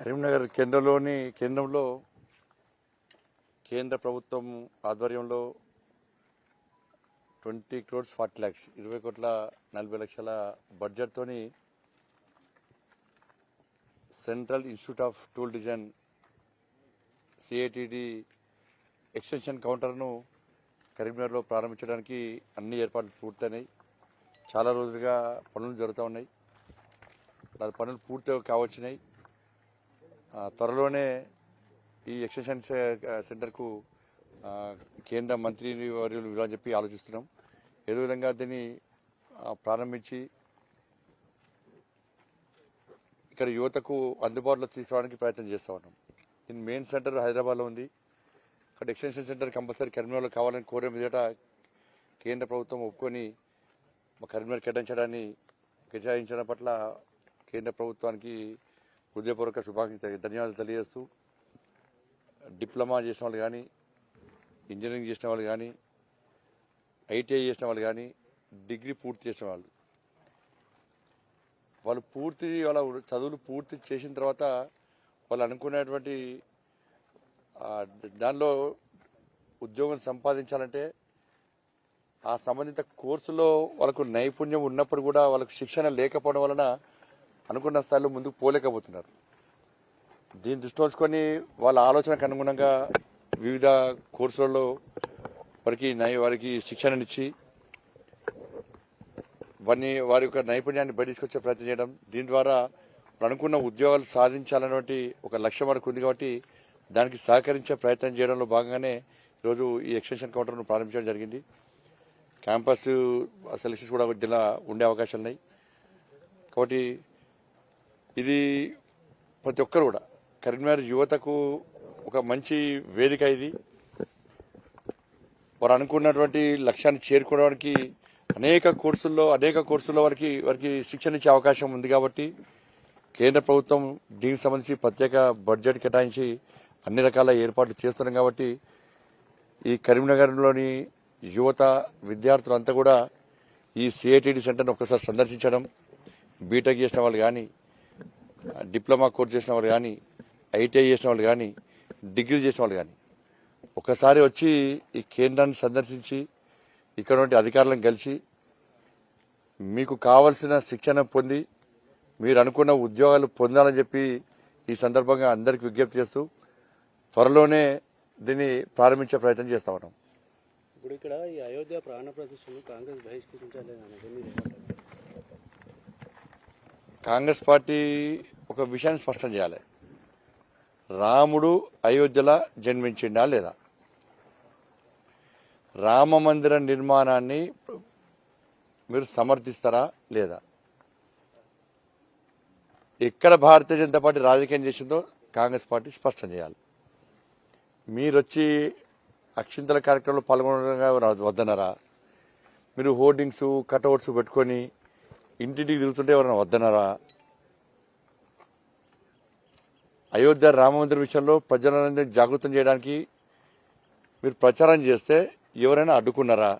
కరీంనగర్ కేంద్రంలోని కేంద్రంలో కేంద్ర ప్రభుత్వం ఆధ్వర్యంలో ట్వంటీ క్రోడ్స్ ఫార్టీ ల్యాక్స్ ఇరవై కోట్ల నలభై లక్షల బడ్జెట్తోని central institute of tool design CITD extension కౌంటర్ను కరీంనగర్లో ప్రారంభించడానికి అన్ని ఏర్పాట్లు పూర్తయినాయి. చాలా రోజులుగా పనులు జరుగుతూ ఉన్నాయి. పనులు పూర్తి కావచ్చినాయి. త్వరలోనే ఈ ఎక్స్టెన్షన్ సెంటర్కు కేంద్ర మంత్రి వర్యులు ఇవ్వాలని చెప్పి ఆలోచిస్తున్నాం. ఏదో విధంగా దీన్ని ప్రారంభించి ఇక్కడ యువతకు అందుబాటులో తీసుకురావడానికి ప్రయత్నం చేస్తా ఉన్నాం. దీని మెయిన్ సెంటర్ హైదరాబాద్లో ఉంది. ఇక్కడ ఎక్స్టెన్షన్ సెంటర్ కంపల్సరీ కరీంనగర్లో కావాలని కోరే మీదట కేంద్ర ప్రభుత్వం ఒప్పుకొని మా కరీంనగర్ కేటాయించడాన్ని కేటాయించడం పట్ల కేంద్ర ప్రభుత్వానికి హృదయపూర్వక శుభాకాంక్షలు. ధన్యవాదాలు తెలియజేస్తూ డిప్లొమా చేసిన వాళ్ళు కానీ ఇంజనీరింగ్ చేసిన వాళ్ళు కానీ ఐటీఐ చేసిన వాళ్ళు కానీ డిగ్రీ పూర్తి చేసిన వాళ్ళు. వాళ్ళు పూర్తి వాళ్ళ చదువులు పూర్తి చేసిన తర్వాత వాళ్ళు అనుకునేటువంటి దానిలో ఉద్యోగం సంపాదించాలంటే ఆ సంబంధిత కోర్సులో వాళ్ళకు నైపుణ్యం ఉన్నప్పుడు కూడా వాళ్ళకు శిక్షణ లేకపోవడం వలన అనుకున్న స్థాయిలో ముందుకు పోలేకపోతున్నారు. దీన్ని దృష్టి ఉంచుకొని వాళ్ళ ఆలోచనకు అనుగుణంగా వివిధ కోర్సులలో వారికి నై వారికి శిక్షణనిచ్చి వారిని వారి యొక్క నైపుణ్యాన్ని బయట తీసుకొచ్చే ప్రయత్నం చేయడం దీని ద్వారా వాళ్ళు అనుకున్న ఉద్యోగాలు సాధించాలన్నటువంటి ఒక లక్ష్యం మనకు ఉంది కాబట్టి దానికి సహకరించే ప్రయత్నం చేయడంలో భాగంగానే ఈరోజు ఈ ఎక్స్టెన్షన్ కౌంటర్ను ప్రారంభించడం జరిగింది. క్యాంపస్ సెలక్షన్స్ కూడా జిల్లా ఉండే అవకాశాలు ఉన్నాయి కాబట్టి ఇది ప్రతి ఒక్కరు కూడా. కరీంనగర్ యువతకు ఒక మంచి వేదిక ఇది. వారు అనుకున్నటువంటి లక్ష్యాన్ని చేరుకోవడానికి అనేక కోర్సుల్లో అనేక కోర్సుల్లో వారికి వారికి శిక్షణ ఇచ్చే అవకాశం ఉంది కాబట్టి కేంద్ర ప్రభుత్వం దీనికి సంబంధించి ప్రత్యేక బడ్జెట్ కేటాయించి అన్ని రకాల ఏర్పాట్లు చేస్తున్నాం కాబట్టి ఈ కరీంనగర్లోని యువత విద్యార్థులంతా కూడా ఈ సిఐటిడి సెంటర్ను ఒక్కసారి సందర్శించడం బీటెక్ చేసిన వాళ్ళు కానీ డిప్లొమా కోర్స్ చేసిన వాళ్ళు కానీ ఐటీఐ చేసిన వాళ్ళు కానీ డిగ్రీ చేసిన వాళ్ళు కానీ ఒకసారి వచ్చి ఈ కేంద్రాన్ని సందర్శించి ఇక్కడ అధికారులను కలిసి మీకు కావలసిన శిక్షణ పొంది మీరు అనుకున్న ఉద్యోగాలు పొందాలని చెప్పి ఈ సందర్భంగా అందరికి విజ్ఞప్తి చేస్తూ త్వరలోనే దీన్ని ప్రారంభించే ప్రయత్నం చేస్తా ఉన్నాం. ఇప్పుడు ఇక్కడ ఈ అయోధ్య ప్రాణ ప్రతిష్టను కాంగ్రెస్ బహిష్కరించాలి కాంగ్రెస్ పార్టీ ఒక విషయాన్ని స్పష్టం చేయాలి. రాముడు అయోధ్యలో జన్మించిండా లేదా? రామ మందిర నిర్మాణాన్ని మీరు సమర్థిస్తారా లేదా? ఎక్కడ భారతీయ జనతా పార్టీ రాజకీయం చేసిందో కాంగ్రెస్ పార్టీ స్పష్టం చేయాలి. మీరు వచ్చి అక్షింతల కార్యక్రమంలో పాల్గొనడం వద్దనరా మీరు హోర్డింగ్స్ కటౌట్స్ పెట్టుకొని ఇంటింటికి తిరుగుతుంటే ఎవరైనా వద్దనరా అయోధ్య రామమందిర విషయంలో ప్రజలందరినీ జాగృతం చేయడానికి మీరు ప్రచారం చేస్తే ఎవరైనా అడ్డుకున్నారా?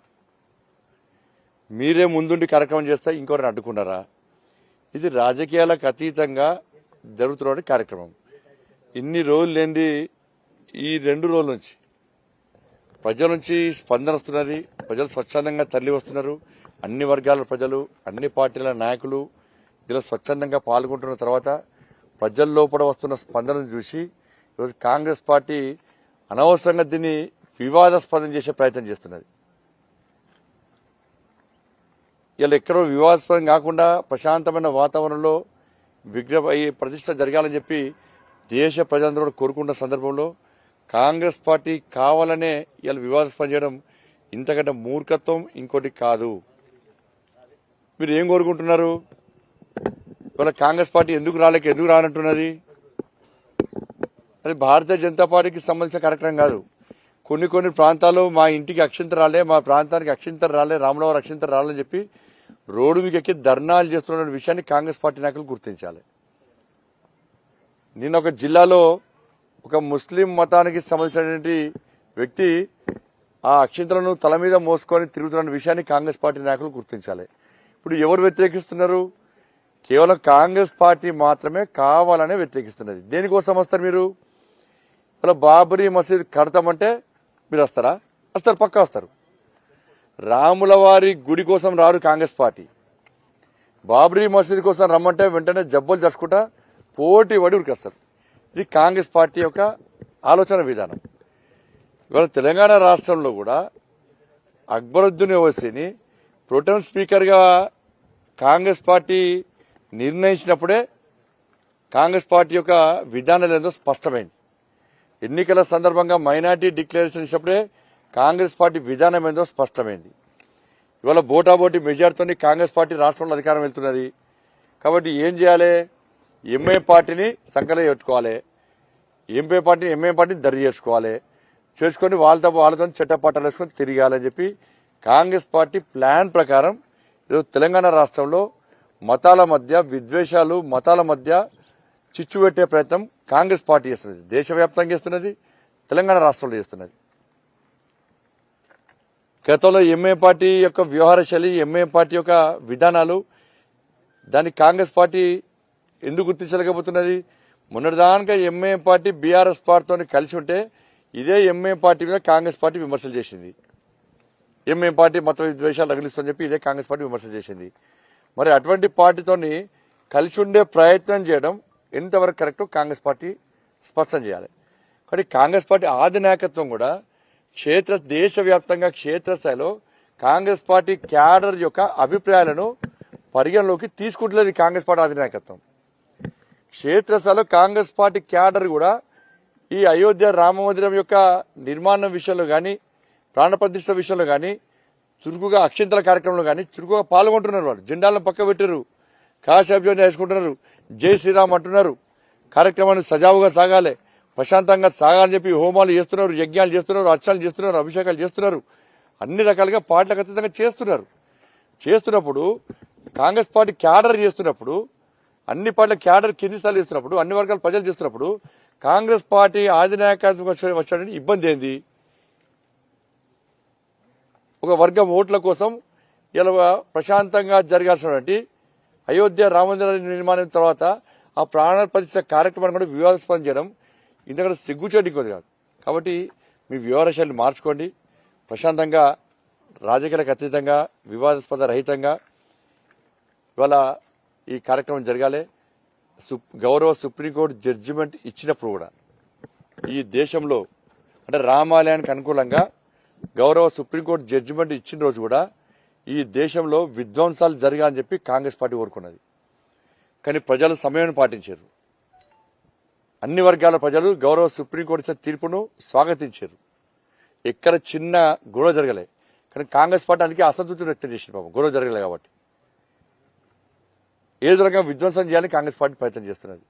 మీరే ముందుండి కార్యక్రమం చేస్తే ఇంకెవరైనా అడ్డుకున్నారా? ఇది రాజకీయాలకు అతీతంగా జరుగుతున్న కార్యక్రమం. ఇన్ని రోజులు లేనిది ఈ రెండు రోజుల నుంచి ప్రజల నుంచి స్పందన వస్తున్నది. ప్రజలు స్వచ్ఛందంగా తరలి వస్తున్నారు అన్ని వర్గాల ప్రజలు అన్ని పార్టీల నాయకులు ఇందులో స్వచ్ఛందంగా పాల్గొంటున్న తర్వాత ప్రజల లోపల వస్తున్న స్పందనను చూసి ఈరోజు కాంగ్రెస్ పార్టీ అనవసరంగా దీన్ని వివాదాస్పదం చేసే ప్రయత్నం చేస్తున్నది. ఇలా ఎక్కడో వివాదాస్పదం కాకుండా ప్రశాంతమైన వాతావరణంలో విగ్రహ ప్రతిష్ట జరగాలని చెప్పి దేశ ప్రజలందరూ కోరుకున్న సందర్భంలో కాంగ్రెస్ పార్టీ కావాలనే ఇలా వివాదాస్పదం చేయడం ఇంతకంటే మూర్ఖత్వం ఇంకోటి కాదు. మీరు ఏం కోరుకుంటున్నారు? ఇవాళ కాంగ్రెస్ పార్టీ ఎందుకు రాలేక ఎందుకు రానంటున్నది? అది భారతీయ జనతా పార్టీకి సంబంధించిన కార్యక్రమం కాదు. కొన్ని కొన్ని ప్రాంతాల్లో మా ఇంటికి అక్షింత రాలే మా ప్రాంతానికి అక్షింత రాలే రామరావు అక్షింత రాలని చెప్పి రోడ్డు మీకు ఎక్కి ధర్నాలు చేస్తున్న విషయాన్ని కాంగ్రెస్ పార్టీ నాయకులు గుర్తించాలి. నిన్న ఒక జిల్లాలో ఒక ముస్లిం మతానికి సంబంధించినటువంటి వ్యక్తి ఆ అక్షింతలను తల మీద మోసుకొని తిరుగుతున్న విషయాన్ని కాంగ్రెస్ పార్టీ నాయకులు గుర్తించాలి. ఇప్పుడు ఎవరు వ్యతిరేకిస్తున్నారు? కేవలం కాంగ్రెస్ పార్టీ మాత్రమే కావాలనే వ్యతిరేకిస్తున్నది. దేనికోసం వస్తారు మీరు? ఇలా బాబరీ మసీద్ కడతామంటే మీరు వస్తారా? వస్తారు పక్కా వస్తారు. రాముల వారి గుడి కోసం రారు కాంగ్రెస్ పార్టీ. బాబరీ మసీద్ కోసం రమ్మంటే వెంటనే జబ్బులు చేసుకుంటా పోటీ పడి ఉరికేస్తారు. ఇది కాంగ్రెస్ పార్టీ యొక్క ఆలోచన విధానం. ఇవాళ తెలంగాణ రాష్ట్రంలో కూడా అక్బరుద్దీన్ ఓవైసీని ప్రొటెం స్పీకర్గా కాంగ్రెస్ పార్టీ నిర్ణయించినప్పుడే కాంగ్రెస్ పార్టీ యొక్క విధానం ఏదో స్పష్టమైంది. ఎన్నికల సందర్భంగా మైనార్టీ డిక్లరేషన్ ఇచ్చినప్పుడే కాంగ్రెస్ పార్టీ విధానం ఏందో స్పష్టమైంది. ఇవాళ బోటాబోటీ మెజార్టీతో కాంగ్రెస్ పార్టీ రాష్ట్రంలో అధికారం వెళ్తున్నది. కాబట్టి ఏం చేయాలి? ఎంఏ పార్టీని సంకలే పెట్టుకోవాలి. ఎంపీ పార్టీని ఎంఏ పార్టీని దరి చేసుకోవాలి. చేసుకొని వాళ్ళతో వాళ్ళతో చట్టపట్టాలు వేసుకొని తిరగాలని చెప్పి కాంగ్రెస్ పార్టీ ప్లాన్ ప్రకారం ఈరోజు తెలంగాణ రాష్ట్రంలో మతాల మధ్య విద్వేషాలు మతాల మధ్య చిచ్చు పెట్టే ప్రయత్నం కాంగ్రెస్ పార్టీ చేస్తున్నది. దేశవ్యాప్తంగా చేస్తున్నది తెలంగాణ రాష్ట్రంలో చేస్తున్నది. గతంలో ఎంఏ పార్టీ యొక్క వ్యవహార శైలి ఎంఏ పార్టీ యొక్క విధానాలు దాన్ని కాంగ్రెస్ పార్టీ ఎందుకు గుర్తించలేకపోతున్నది? మొన్నటిదానిగా ఎంఏ పార్టీ బీఆర్ఎస్ పార్టీతో కలిసి ఉంటే ఇదే ఎంఏ పార్టీ మీద కాంగ్రెస్ పార్టీ విమర్శలు చేసింది. ఎంఏ పార్టీ మత ద్వేషాలు తగిలిస్తుందని చెప్పి ఇదే కాంగ్రెస్ పార్టీ విమర్శ చేసింది. మరి అటువంటి పార్టీతోని కలిసి ఉండే ప్రయత్నం చేయడం ఎంతవరకు కరెక్టో కాంగ్రెస్ పార్టీ స్పష్టం చేయాలి. కానీ కాంగ్రెస్ పార్టీ ఆది నాయకత్వం కూడా క్షేత్ర దేశవ్యాప్తంగా క్షేత్రస్థాయిలో కాంగ్రెస్ పార్టీ క్యాడర్ యొక్క అభిప్రాయాలను పరిగణలోకి తీసుకుంటలేదు ఈ కాంగ్రెస్ పార్టీ అధినాయకత్వం క్షేత్రస్థాయిలో కాంగ్రెస్ పార్టీ క్యాడర్ కూడా ఈ అయోధ్య రామ మందిరం యొక్క నిర్మాణం విషయంలో కానీ ప్రాణప్రతిష్ఠ విషయంలో కానీ చురుకుగా అక్షింతల కార్యక్రమంలో కానీ చురుకుగా పాల్గొంటున్నారు వాళ్ళు. జెండాలను పక్క పెట్టారు కాశాభ్యం చేసుకుంటున్నారు జై శ్రీరామ్ అంటున్నారు. కార్యక్రమాన్ని సజావుగా సాగాలి. ప్రశాంతంగా సాగాలని చెప్పి హోమాలు చేస్తున్నారు యజ్ఞాలు చేస్తున్నారు అర్చనలు చేస్తున్నారు అభిషేకాలు చేస్తున్నారు. అన్ని రకాలుగా పార్టీలకు అతీతంగా చేస్తున్నారు. చేస్తున్నప్పుడు కాంగ్రెస్ పార్టీ క్యాడర్ చేస్తున్నప్పుడు అన్ని పార్టీల క్యాడర్ కింది స్థాయిలో చేస్తున్నప్పుడు అన్ని వర్గాల ప్రజలు చేస్తున్నప్పుడు కాంగ్రెస్ పార్టీ ఆధినాయకత్వం వచ్చే- వచ్చాడని ఇబ్బంది ఏంది? ఒక వర్గం ఓట్ల కోసం ఇలా ప్రశాంతంగా జరగాల్సినటువంటి అయోధ్య రామమందిర నిర్మాణం తర్వాత ఆ ప్రాణ ప్రతిష్ట కార్యక్రమాన్ని కూడా వివాదాస్పదం చేయడం ఇంతకంటే సిగ్గుచేటి కొద్ది కాదు. కాబట్టి మీ వ్యవహార మార్చుకోండి. ప్రశాంతంగా రాజకీయాలకు అతీతంగా వివాదాస్పద రహితంగా ఇవాళ ఈ కార్యక్రమం జరగాలి. గౌరవ సుప్రీంకోర్టు జడ్జిమెంట్ ఇచ్చినప్పుడు కూడా ఈ దేశంలో అంటే రామాలయానికి అనుకూలంగా గౌరవ సుప్రీంకోర్టు జడ్జిమెంట్ ఇచ్చిన రోజు కూడా ఈ దేశంలో విధ్వంసాలు జరగాలని చెప్పి కాంగ్రెస్ పార్టీ కోరుకున్నది. కానీ ప్రజలు సమయాన్ని పాటించారు. అన్ని వర్గాల ప్రజలు గౌరవ సుప్రీంకోర్టు ఇచ్చిన తీర్పును స్వాగతించారు. ఎక్కడ చిన్న గొడవ జరగలే. కానీ కాంగ్రెస్ పార్టీ అందుకే అసంతృప్తి వ్యక్తం చేసింది పాపం. గొడవ జరగలే కాబట్టి. ఏదో రకంగా విధ్వంసం చేయాలని కాంగ్రెస్ పార్టీ ప్రయత్నం చేస్తున్నది.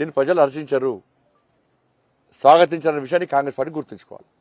దీన్ని ప్రజలు హర్షించరు. స్వాగతించాలనే విషయాన్ని కాంగ్రెస్ పార్టీ గుర్తుంచుకోవాలి.